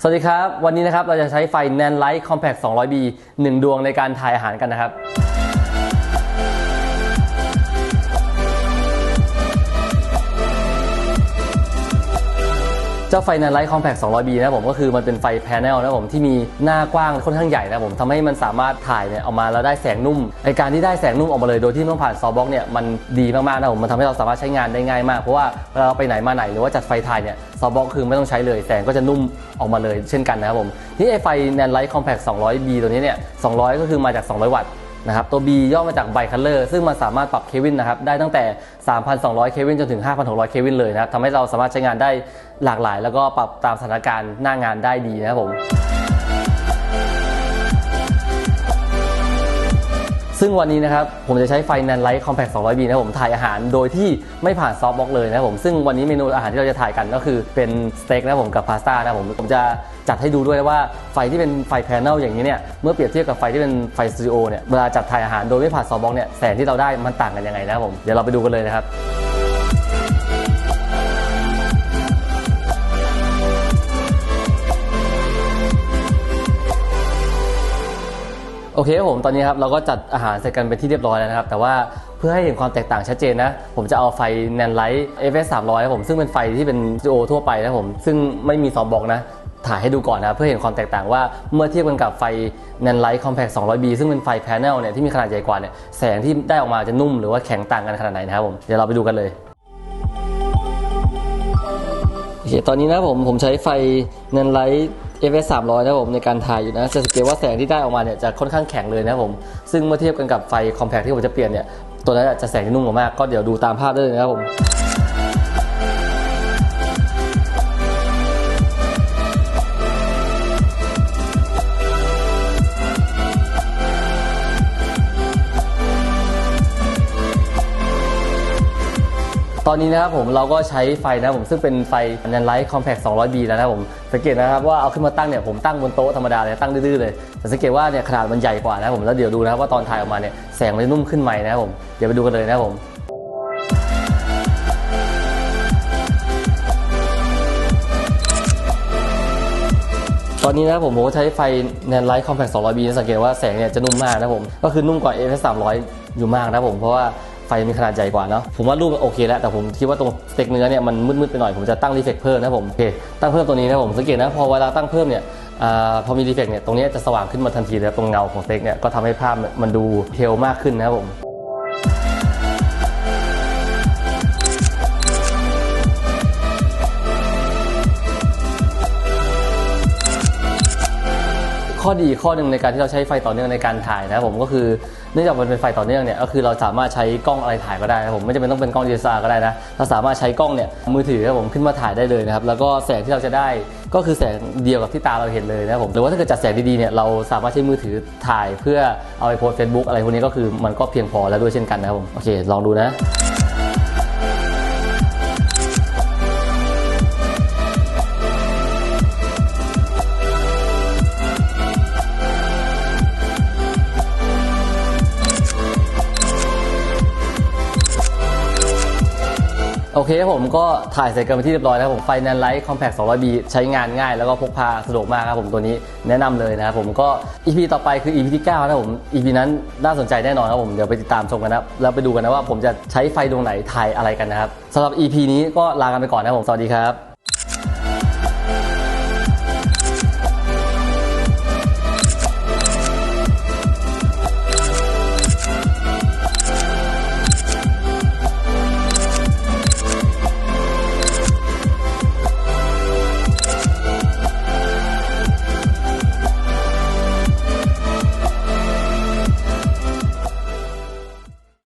สวัสดีครับ วันนี้นะครับเราจะใช้ไฟ Nan Light Compact 200B 1 ดวงในการถ่ายอาหารกันนะครับ เจ้าไฟ Nan Light Compact 200B นะผมก็คือมันเป็นไฟแพนเนลนะผมที่มีหน้ากว้างค่อนข้างใหญ่นะผมทำให้มันสามารถถ่ายเนี่ยออกมาแล้วได้แสงนุ่มไอการที่ได้แสงนุ่มออกมาเลยโดยที่ไม่ต้องผ่านซอบ็อกเนี่ยมันดีมากๆนะผมมันทำให้เราสามารถใช้งานได้ง่ายมาก เพราะว่าเวลาเราไปไหนมาไหนหรือว่าจัดไฟถ่ายเนี่ยซอบ็อกคือไม่ต้องใช้เลยแสงก็จะนุ่มออกมาเลยเช่นกันนะครับผมที่ไอไฟ Nan Light Compact 200B ตัวนี้เนี่ย 200 ก็คือมาจาก 200 วัตต์ นะครับตัว B ย่อมาจากไบคัลเลอร์ซึ่งมันสามารถปรับเควินนะครับได้ตั้งแต่ 3,200 เควินจนถึง 5,600 เควินเลยนะครับทำให้เราสามารถใช้งานได้หลากหลาย แล้วก็ปรับตามสถานการณ์หน้างานได้ดีนะครับผม ซึ่งวันนี้นะครับผมจะใช้ไฟแนนไลท์คอมแพค 200B นะครับผมถ่ายอาหารโดยที่ไม่ผ่านซอฟต์บล็อกเลยนะครับผมซึ่งวันนี้เมนูอาหารที่เราจะถ่ายกันก็คือเป็นสเต็กนะครับผมกับพาสต้านะครับผมผมจะจัดให้ดูด้วยว่าไฟที่เป็นไฟแพนเนลอย่างนี้เนี่ยเมื่อเปรียบเทียบกับไฟที่เป็นไฟสตูดิโอเนี่ยเวลาจัดถ่ายอาหารโดยไม่ผ่านซอฟต์บล็อกเนี่ยแสงที่เราได้มันต่างกันยังไงนะครับผมเดี๋ยวเราไปดูกันเลยนะครับ โอเคครับผมตอนนี้ครับเราก็จัดอาหารเสร็จกันเป็นที่เรียบร้อยแล้วนะครับ แต่ว่าเพื่อให้เห็นความแตกต่างชัดเจนนะ ผมจะเอาไฟ Nan Light FS 300ครับผมซึ่งเป็นไฟที่เป็นสตูโอทั่วไปนะผมซึ่งไม่มีซอฟต์บอกนะถ่ายให้ดูก่อนนะครับเพื่อเห็นความแตกต่างว่าเมื่อเทียบกันกับไฟ Nan Light Compact 200B ซึ่งเป็นไฟแพนเนลเนี่ยที่มีขนาดใหญ่กว่าเนี่ยแสงที่ได้ออกมาจะนุ่มหรือว่าแข็งต่างกันขนาดไหนนะครับผมเดี๋ยวเราไปดูกันเลยโอเคตอนนี้นะผมผมใช้ไฟ เอฟเอสสามร้อยนะครับผมในการถ่ายอยู่นะจะสังเกตว่าแสงที่ได้ออกมาเนี่ยจะค่อนข้างแข็งเลยนะครับผมซึ่งเมื่อเทียบกันกับไฟคอมแพคที่ผมจะเปลี่ยนเนี่ยตัวนั้นจะแสงที่นุ่มกว่ามากก็เดี๋ยวดูตามภาพได้เลยนะครับผม ตอนนี้นะครับผมเราก็ใช้ไฟนะผมซึ่งเป็นไฟ Nan Light Compact 200B แล้วนะครับผมสังเกตนะครับว่าเอาขึ้นมาตั้งเนี่ยผมตั้งบนโต๊ะธรรมดาเลยตั้งดื้อๆเลยแต่สังเกตว่าเนี่ยขนาดมันใหญ่กว่านะครับผมแล้วเดี๋ยวดูนะครับว่าตอนถ่ายออกมาเนี่ยแสงมันจะนุ่มขึ้นไหมนะครับผมเดี๋ยวไปดูกันเลยนะครับผมตอนนี้นะครับผมผมก็ใช้ไฟ Nan Light Compact 200B สังเกตว่าแสงเนี่ยจะนุ่มมากนะครับผมก็คือนุ่มกว่า FS 300 อยู่มากนะครับผมเพราะว่า ไฟมีขนาดใหญ่กว่าเนาะผมว่ารูปโอเคแล้วแต่ผมคิดว่าตรงสเต็กเนื้อเนี่ยมันมืดๆไปหน่อยผมจะตั้งรีเฟกเพิ่มนะผมโอเคตั้งเพิ่มตัวนี้นะผมสังเกตนะพอเวลาตั้งเพิ่มเนี่ยอพอมีรีเฟกเนี่ยตรงนี้จะสว่างขึ้นมาทันทีเลยตรงเงาของสเต็กเนี่ยก็ทำให้ภาพมันดูเทลมากขึ้นนะครับผม ข้อดีข้อหนึ่งในการที่เราใช้ไฟต่อเนื่องในการถ่ายนะครับผมก็คือเนื่องจากมันเป็นไฟต่อเนื่องเนี่ยก็คือเราสามารถใช้กล้องอะไรถ่ายก็ได้นะผมไม่จำเป็นต้องเป็นกล้อง DSLR ก็ได้นะเราสามารถใช้กล้องเนี่ยมือถือครับผมขึ้นมาถ่ายได้เลยนะครับแล้วก็แสงที่เราจะได้ก็คือแสงเดียวกับที่ตาเราเห็นเลยนะครับผมหรือว่าถ้าเกิดจัดแสงดีๆเนี่ยเราสามารถใช้มือถือถ่ายเพื่อเอาไปโพสเฟซบุ๊กอะไรพวกนี้ก็คือมันก็เพียงพอแล้วด้วยเช่นกันนะครับผมโอเคลองดูนะ โอเคครับผมก็ถ่ายเสร็จกันไปที่เรียบร้อยแล้วผมไฟนันไลท์คอมแพค 200B ใช้งานง่ายแล้วก็พกพาสะดวกมากครับผมตัวนี้แนะนำเลยนะครับผมก็ EP ต่อไปคือ EP ที่9นะครับผม EP นั้นน่าสนใจแน่นอนครับผมเดี๋ยวไปติดตามชมกันนะครับแล้วไปดูกันนะว่าผมจะใช้ไฟดวงไหนถ่ายอะไรกันนะครับสำหรับ EP นี้ก็ลากันไปก่อนนะครับผมสวัสดีครับ